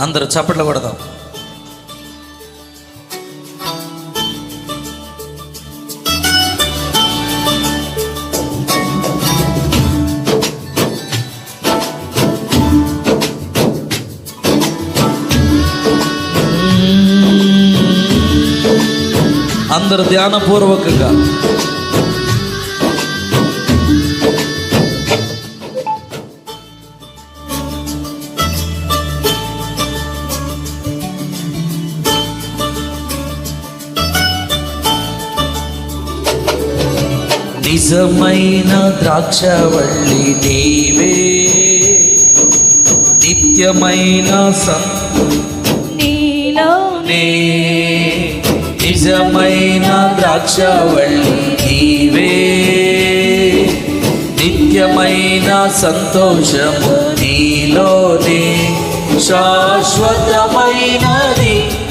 అందరూ చప్పట్లు కొడదాం అందరు ధ్యానపూర్వకంగా నిజమైన ద్రాక్షవల్లి నీవే. నిత్యమైన నీలో సంనే నిజమైన ద్రాక్షవల్లి నీవే. నిత్యమైన సంతోషము నీలోనే. శాశ్వతమైనది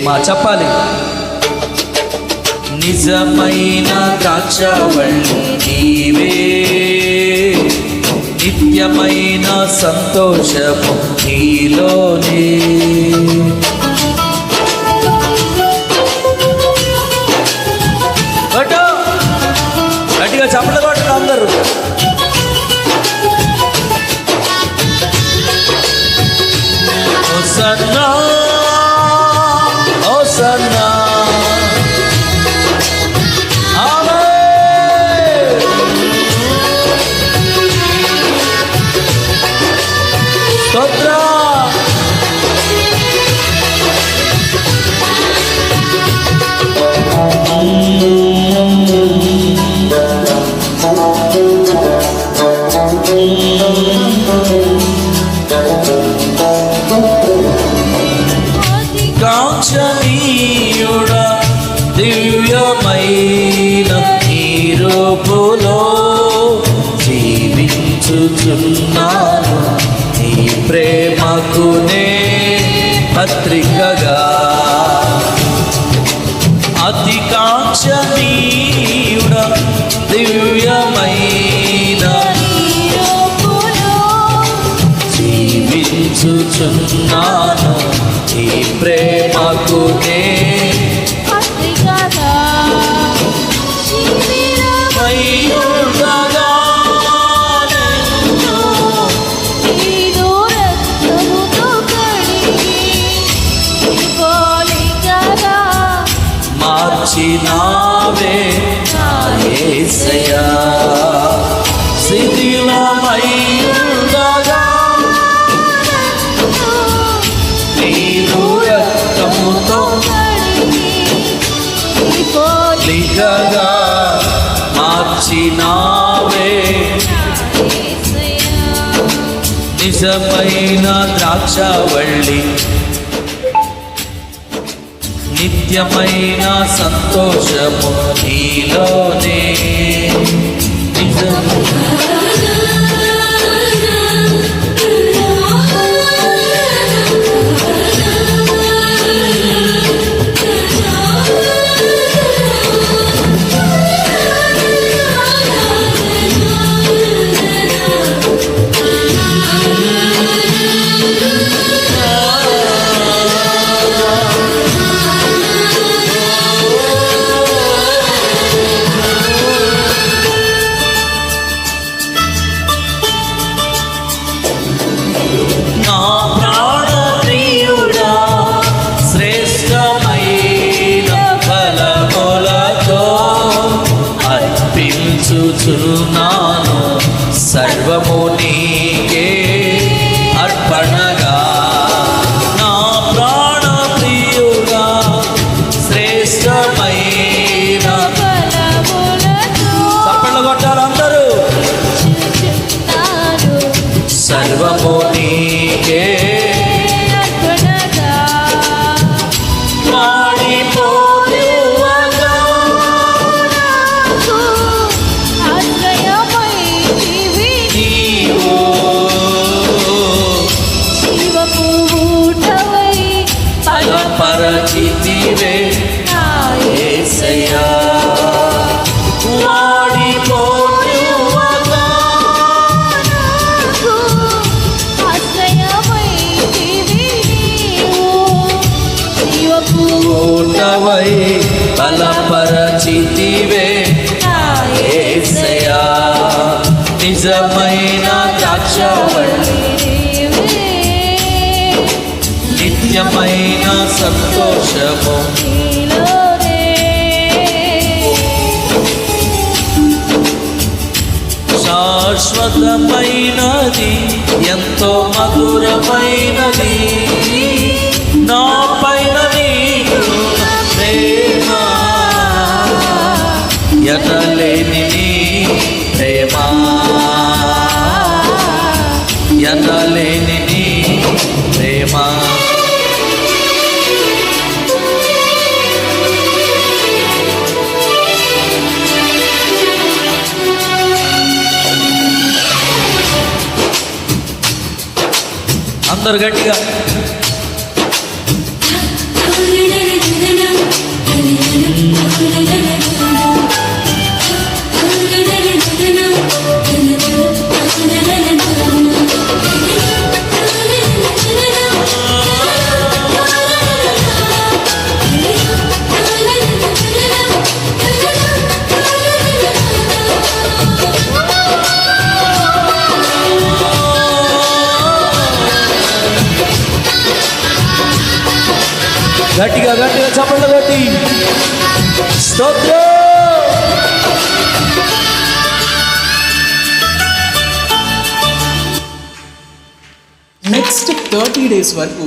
ప్రేమ చెప్పాలి. నిజమైన ద్రాక్షవల్లి నీవే. నిత్యమైన సంతోషము నీలోనే. జీవించుచున్నాను నీ ప్రేమకునే పత్రికగా. అతి కాక్ష నీడ దివ్యమైన. జీవించుచున్నాను. నీ ప్రేమకునే నావే నాయసయా యేసయ్యా శిథిలమయ్యుండగా నీరు రక్తముతో లిగగా మార్చినావే. నిజమైన ద్రాక్షవళ్ళి నిత్యమైన సంతోషము నీలోనే. నిజం. నిజమైన ద్రాక్షవల్లి నిత్యమైన సంతోషము శాశ్వతమైనది ఎంతో మధురమైనది. నా పైన ప్రేమ. ఎట ప్రేమ అందరు గట్టిగా గట్టిగా గట్టిగా చప్పట్లు కొట్టి. స్తోత్రం! నెక్స్ట్ థర్టీ డేస్ వరకు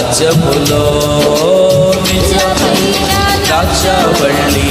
రాజ్యములో నిజమై రాజ్యవళ్ళి